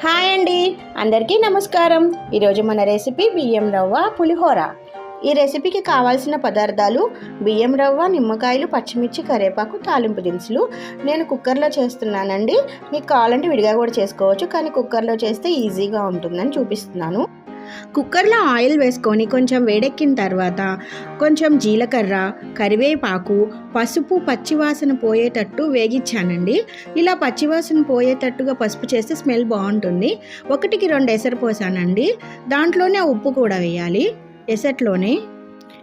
Hi అండి. అందరికీ నమస్కారం. ఈరోజు మన రెసిపీ బియ్యం రవ్వ పులిహోర. ఈ రెసిపీకి కావాల్సిన పదార్థాలు బియ్యం రవ్వ నిమ్మకాయలు పచ్చిమిర్చి కరేపాకు తాలింపు దినుసులు నేను కుక్కర్లో చేస్తున్నానండి. మీకు కావాలంటే విడిగా కూడా చేసుకోవచ్చు కానీ కుక్కర్లో చేస్తే ఈజీగా ఉంటుందని చూపిస్తున్నాను. కుక్కర్లో ఆయిల్ వేసుకొని కొంచెం వేడెక్కిన తర్వాత కొంచెం జీలకర్ర కరివేపాకు పసుపు పచ్చివాసన పోయేటట్టు వేగించానండి. ఇలా పచ్చివాసన పోయేటట్టుగా పసుపు చేస్తే స్మెల్ బాగుంటుంది. ఒకటికి రెండు ఎసరు పోసానండి. దాంట్లోనే ఉప్పు కూడా వేయాలి. ఎసట్లోనే.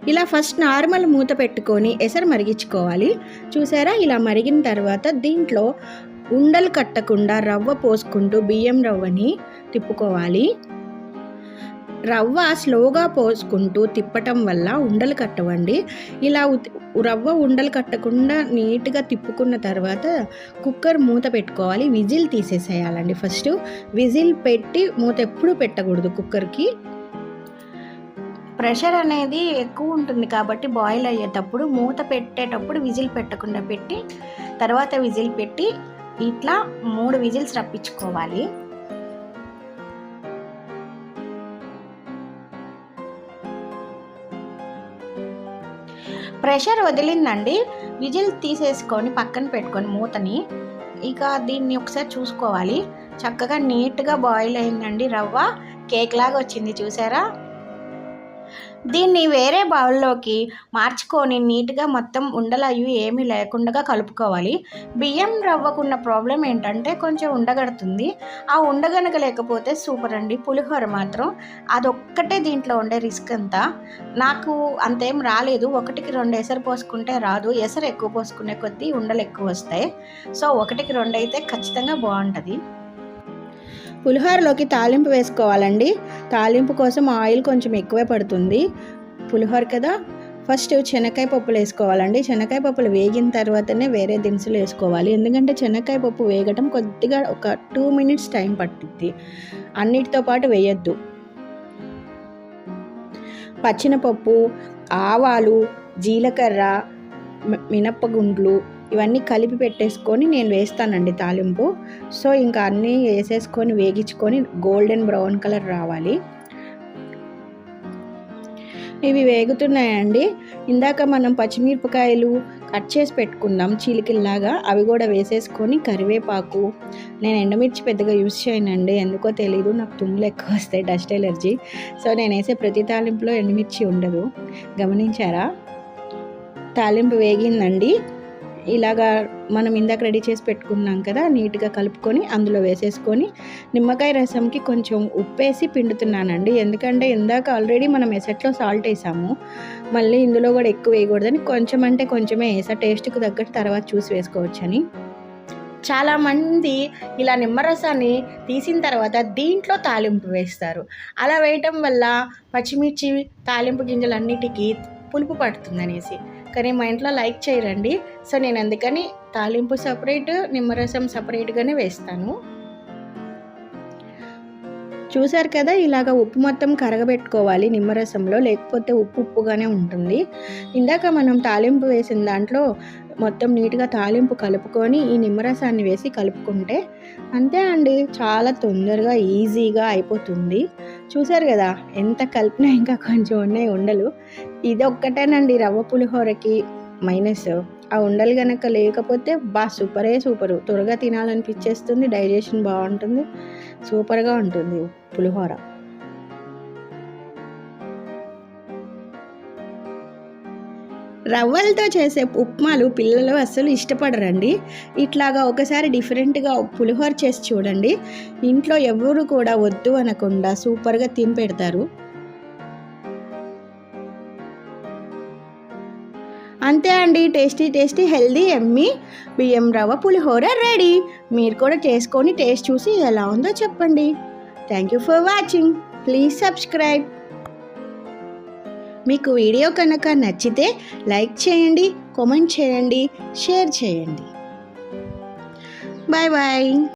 ఇలా ఫస్ట్ నార్మల్ మూత పెట్టుకొని ఎసరు మరిగించుకోవాలి. చూసారా? ఇలా మరిగిన తర్వాత దీంట్లో ఉండలు కట్టకుండా రవ్వ పోసుకుంటూ బియ్యం రవ్వని తిప్పుకోవాలి. రవ్వ స్లోగా పోసుకుంటూ తిప్పటం వల్ల ఉండలు కట్టవండి. ఇలా రవ్వ ఉండలు కట్టకుండా నీట్గా తిప్పుకున్న తర్వాత కుక్కర్ మూత పెట్టుకోవాలి. Whistle తీసేసేయాలండి first. విజిల్ పెట్టి మూత ఎప్పుడు పెట్టకూడదు కుక్కర్కి. ప్రెషర్ అనేది ఎక్కువ ఉంటుంది కాబట్టి బాయిల్ అయ్యేటప్పుడు మూత పెట్టేటప్పుడు విజిల్ పెట్టకుండా పెట్టి తర్వాత విజిల్ పెట్టి ఇట్లా మూడు విజిల్స్ రప్పించుకోవాలి. ప్రెషర్ వదిలిందండి. విజిల్ తీసేసుకొని పక్కన పెట్టుకొని మూతని ఇక దీన్ని ఒకసారి చూసుకోవాలి. చక్కగా నీట్గా బాయిల్ అయిందండి రవ్వ. కేక్ లాగా వచ్చింది చూసారా? దీన్ని వేరే బౌల్లోకి మార్చుకొని నీట్గా మొత్తం ఉండలు అవి ఏమీ లేకుండా కలుపుకోవాలి. బియ్యం రవ్వకున్న ప్రాబ్లం ఏంటంటే కొంచెం ఉండగడుతుంది. ఆ ఉండగనక లేకపోతే సూపర్ అండి. పులిహోర మాత్రం అదొక్కటే దీంట్లో ఉండే రిస్క్ అంతా. నాకు అంతేం రాలేదు. ఒకటికి రెండు ఎసరు పోసుకుంటే రాదు. ఎసరు ఎక్కువ పోసుకునే కొద్దీ ఉండలు ఎక్కువ వస్తాయి. సో ఒకటికి రెండు అయితే ఖచ్చితంగా బాగుంటుంది. పులిహోరలోకి తాలింపు వేసుకోవాలండి. తాలింపు కోసం ఆయిల్ కొంచెం ఎక్కువే పడుతుంది. పులిహోర కదా. ఫస్ట్ శనక్కాయ పప్పులు వేసుకోవాలండి. శనక్కాయ పప్పులు వేగిన తర్వాతనే వేరే దినుసులు వేసుకోవాలి. ఎందుకంటే శనక్కాయ పప్పు వేగటం కొద్దిగా ఒక టూ మినిట్స్ టైం పట్టుద్ది. అన్నిటితో పాటు వేయద్దు. పచ్చినపప్పు ఆవాలు జీలకర్ర మినప్పగుండ్లు ఇవన్నీ కలిపి పెట్టేసుకొని నేను వేస్తానండి తాలింపు. సో ఇంకా అన్నీ వేసేసుకొని వేగించుకొని గోల్డెన్ బ్రౌన్ కలర్ రావాలి. ఇవి వేగుతున్నాయండి. ఇందాక మనం పచ్చిమిరపకాయలు కట్ చేసి పెట్టుకుందాం చీలికల్లాగా. అవి కూడా వేసేసుకొని కరివేపాకు. నేను ఎండుమిర్చి పెద్దగా యూజ్ చేయనండి. ఎందుకో తెలీదు నాకు తుమ్ములు ఎక్కువ వస్తాయి డస్ట్ ఎలర్జీ. సో నేను వేసే ప్రతి తాలింపులో ఎండుమిర్చి ఉండదు. గమనించారా? తాలింపు వేగిందండి. ఇలాగా మనం ఇందాక రెడీ చేసి పెట్టుకున్నాం కదా నీట్గా కలుపుకొని అందులో వేసేసుకొని నిమ్మకాయ రసంకి కొంచెం ఉప్పేసి పిండుతున్నానండి. ఎందుకంటే ఇందాక ఆల్రెడీ మనం ఎసట్లో సాల్ట్ వేసాము మళ్ళీ ఇందులో కూడా ఎక్కువ వేయకూడదని కొంచెం అంటే కొంచెమే వేసా టేస్ట్కి తగ్గట్టు తర్వాత చూసి వేసుకోవచ్చని. చాలామంది ఇలా నిమ్మరసాన్ని తీసిన తర్వాత దీంట్లో తాలింపు వేస్తారు. అలా వేయటం వల్ల పచ్చిమిర్చి తాలింపు గింజలన్నిటికీ పులుపు పడుతుందనేసి. కానీ మా ఇంట్లో లైక్ చేయరండి. సో నేను అందుకని తాలింపు సపరేట్ నిమ్మరసం సపరేట్గానే వేస్తాను. చూసారు కదా ఇలాగ ఉప్పు మొత్తం కరగబెట్టుకోవాలి నిమ్మరసంలో. లేకపోతే ఉప్పు ఉప్పుగానే ఉంటుంది. ఇందాక మనం తాలింపు వేసిన దాంట్లో మొత్తం నీట్గా తాలింపు కలుపుకొని ఈ నిమ్మరసాన్ని వేసి కలుపుకుంటే అంతే అండి. చాలా తొందరగా ఈజీగా అయిపోతుంది. చూశారు కదా ఎంత కలిపినా ఇంకా కొంచెం ఉన్నాయి ఉండలు. ఇది ఒక్కటేనండి రవ్వ పులిహోరకి మైనస్. ఆ ఉండలు గనక లేకపోతే బా సూపరే సూపరు. త్వరగా తినాలనిపించేస్తుంది డైజెషన్ బాగుంటుంది సూపర్గా ఉంటుంది పులిహోర. రవ్వలతో చేసే ఉప్మాలు పిల్లలు అస్సలు ఇష్టపడరండి. ఇట్లాగా ఒకసారి డిఫరెంట్గా పులిహోర చేసి చూడండి. ఇంట్లో ఎవరు కూడా వద్దు అనకుండా సూపర్గా తిని పెడతారు. అంతే అండి. టేస్టీ టేస్టీ హెల్దీ ఎమ్మి బియ్యం రవ్వ పులిహోర రెడీ. మీరు కూడా చేసుకొని టేస్ట్ చూసి ఎలా ఉందో చెప్పండి. Thank you for watching. Please subscribe. మీకు వీడియో కనుక నచ్చితే లైక్ చేయండి కామెంట్ చేయండి షేర్ చేయండి. Bye bye.